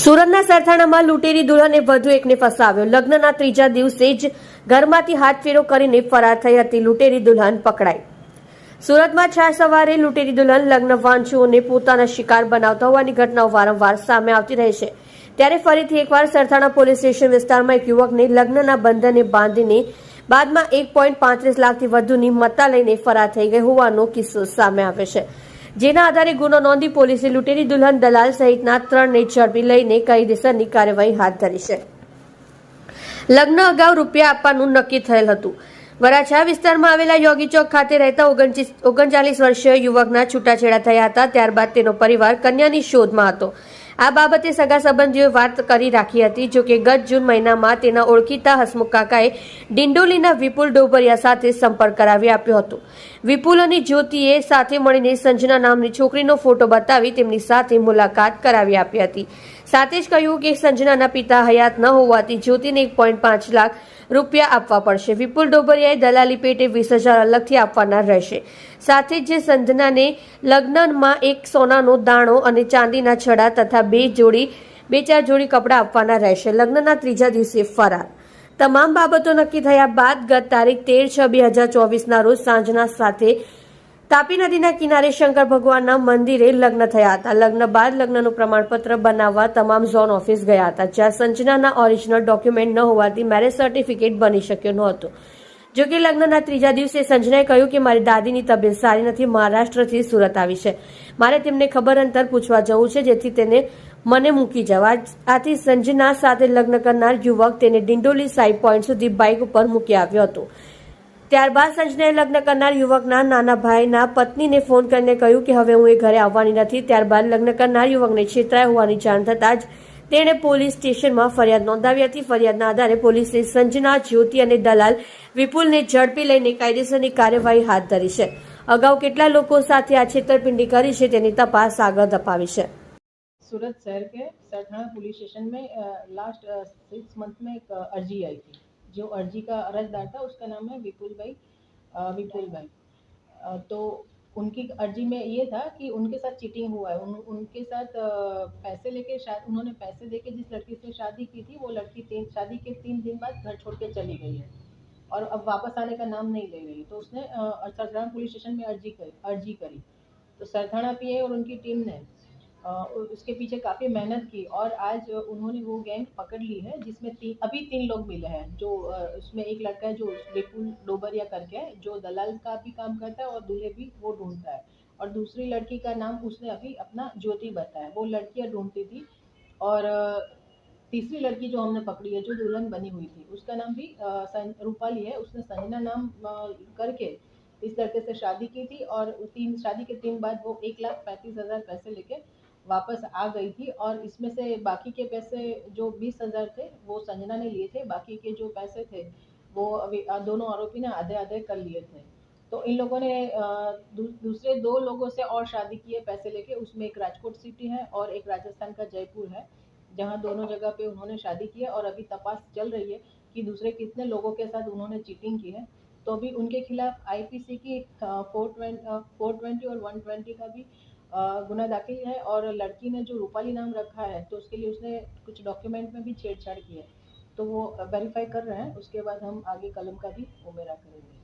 સુરતના સરથાણામાં લૂંટેરી દુલ્હને વધુ એકને ફસાવ્યો. લગ્નના ત્રીજા દિવસે જ ઘરમાંથી હાથફેરો કરીને ફરાર થઈ હતી લૂંટેરી દુલ્હન પકડાઈ. સુરતમાં છ સવારે લૂંટેરી દુલ્હન લગ્ન વાંચુઓને પોતાના શિકાર બનાવતા હોવાની ઘટનાઓ વારંવાર સામે આવતી રહે છે. ત્યારે ફરીથી એકવાર સરથાણા પોલીસ સ્ટેશન વિસ્તારમાં એક યુવકને લગ્નના બંધને બાંધીને બાદમાં એક પોઈન્ટ પાંત્રીસ લાખથી વધુની મત્તા લઈને ફરાર થઈ ગઈ હોવાનો કિસ્સો સામે આવે છે. જેના આધારે ગુનો નોંધી પોલીસે લૂંટેરી દુલ્હન દલાલ સહિતના ત્રણને ઝડપી લઈને કાયદેસરની કાર્યવાહી હાથ ધરી છે. લગ્ન અગાઉ રૂપિયા આપવાનું નક્કી થયેલ હતું. વરાછા વિસ્તારમાં આવેલા યોગી ચોક ખાતે રહેતા ઓગણચાલીસ વર્ષીય યુવકના છૂટાછેડા થયા હતા, ત્યારબાદ તેનો પરિવાર કન્યાની શોધમાં હતો. આ બાબતે સગા સંબંધીઓએ વાત કરી રાખી હતી જોકે ગત જૂન મહિનામાં તેના ઓળખીતા હસમુખ કાકાએ ડિંડોલીના વિપુલ ડોબરિયા સાથે સંપર્ક કરાવી આપ્યો હતો. વિપુલ અને જ્યોતિએ સાથે મળીને સંજના નામની છોકરીનો ફોટો બતાવી તેમની સાથે મુલાકાત કરાવી આપી હતી. સાથે જ કહ્યું કે સંજનાના પિતા હયાત ન હોવાથી જ્યોતિને એક પોઈન્ટ પાંચ લાખ રૂપિયા આપવા પડશે. વિપુલ ડોબરિયાએ દલાલી પેટે વીસ હજાર અલગથી આપવાના રહેશે. સાથે જ સંજનાને લગ્નમાં એક સોનાનો દાણો અને ચાંદીના છડા તથા બે જોડી, બે ચાર જોડી કપડાં આપવાના રહેશે. લગ્નના ત્રીજા દિવસે ફરાર. તમામ બાબતો નક્કી થયા બાદ ગત તારીખ તેર છ બે હજાર ચોવીસના રોજ સાંજના સાથે તાપી નદીના કિનારે શંકર ભગવાનના મંદિરે લગ્ન થયા હતા. લગ્ન બાદ લગ્નનું પ્રમાણપત્ર બનાવવા તમામ ઝોન ઓફિસ ગયા હતા, જ્યાં સંજનાના ઓરિજિનલ ડોક્યુમેન્ટ ન હોવાથી મેરેજ સર્ટિફિકેટ બની શક્યો નહોતું. જો કે લગ્નના ત્રીજા દિવસે સંજનાએ કહ્યું કે મારી દાદીની તબિયત સારી નથી, મહારાષ્ટ્રથી સુરત આવી છે. મારે તેમને ખબર અંતર પૂછવા જવું છે, જેથી તેને મને મૂકી જવા આથી સંજના સાથે લગ્ન કરનાર યુવક તેને ડિંડોલી સાઈ પોઈન્ટ સુધી બાઇક ઉપર મૂકી આવ્યો હતો. ત્યારબાદ સંજયને લગ્ન કરનાર યુવકના નાના ભાઈના પત્નીને ફોન કરીને કહ્યું કે હવે હું એ ઘરે આવવાની નથી. ત્યારબાદ લગ્ન કરનાર યુવકને છેતરાય હોવાની જાણ થતાં જ તેણે પોલીસ સ્ટેશનમાં ફરિયાદ નોંધાવી હતી. ફરિયાદના આધારે પોલીસે સંજના, જ્યોતિ અને દલાલ વિપુલને ઝડપી લઈને કાયદેસરની કાર્યવાહી હાથ ધરી છે. અગાઉ કેટલા લોકો સાથે આ છેતરપિંડી કરી છે તેની તપાસ આગળ ધપાવી છે. સુરત શહેર કે સઠાણા પોલીસ સ્ટેશન મેં લાસ્ટ સિક્સ મંથ મેં એક અરજી આવી હતી. जो अर्जी का अरजदार था उसका नाम है विपुल भाई विपुल भाई। तो उनकी अर्जी में ये था कि उनके साथ चीटिंग हुआ है। उन, उनके साथ पैसे लेके शायद उन्होंने पैसे देके जिस लड़की से शादी की थी वो लड़की तीन शादी के तीन दिन बाद घर छोड़ के चली गई है और अब वापस आने का नाम नहीं ले रही। तो उसने सरथाना पुलिस स्टेशन में अर्जी करी अर्जी करी। तो सरथाना पीए और उनकी टीम ने उसके पीछे काफ़ी मेहनत की और आज उन्होंने वो गैंग पकड़ ली है, जिसमें तीन अभी तीन लोग मिले हैं, जो उसमें एक लड़का है जो विपुल डोबरिया करके है, जो दलाल का भी काम करता है और दूल्हे भी वो ढूंढता है। और दूसरी लड़की का नाम उसने अभी अपना ज्योति बताया, वो लड़कियाँ ढूंढती थी और तीसरी लड़की जो हमने पकड़ी है, जो दुल्हन बनी हुई थी, उसका नाम भी रूपाली है, उसने संजना नाम करके इस लड़के से शादी की थी और तीन, शादी के तीन बाद वो एक लाख पैंतीस हज़ार पैसे लेके वापस आ गई थी और इसमें से बाकी के पैसे जो बीस हज़ार थे, वो संजना ने लिए थे। बाकी के जो पैसे थे, वो अभी दोनों आरोपी ने आधे आधे कर लिए थे। तो इन लोगों ने दूसरे दो लोगों से और शादी किए पैसे लेके। उसमें एक राजकोट सिटी है और एक राजस्थान का जयपुर है, जहाँ दोनों जगह पे उन्होंने शादी की है और अभी तपास चल रही है कि दूसरे कितने लोगों के साथ उन्होंने चीटिंग की है। तो अभी उनके खिलाफ आईपीसी की फोर ट्वेंटी फोर ट्वेंटी और वन ट्वेंटी का भी गुना दाखिल है और लड़की ने जो रूपाली नाम रखा है तो उसके लिए उसने कुछ डॉक्यूमेंट में भी छेड़छाड़ की है। तो वो वेरीफाई कर रहे हैं, उसके बाद हम आगे कलम का भी उमेरा करेंगे।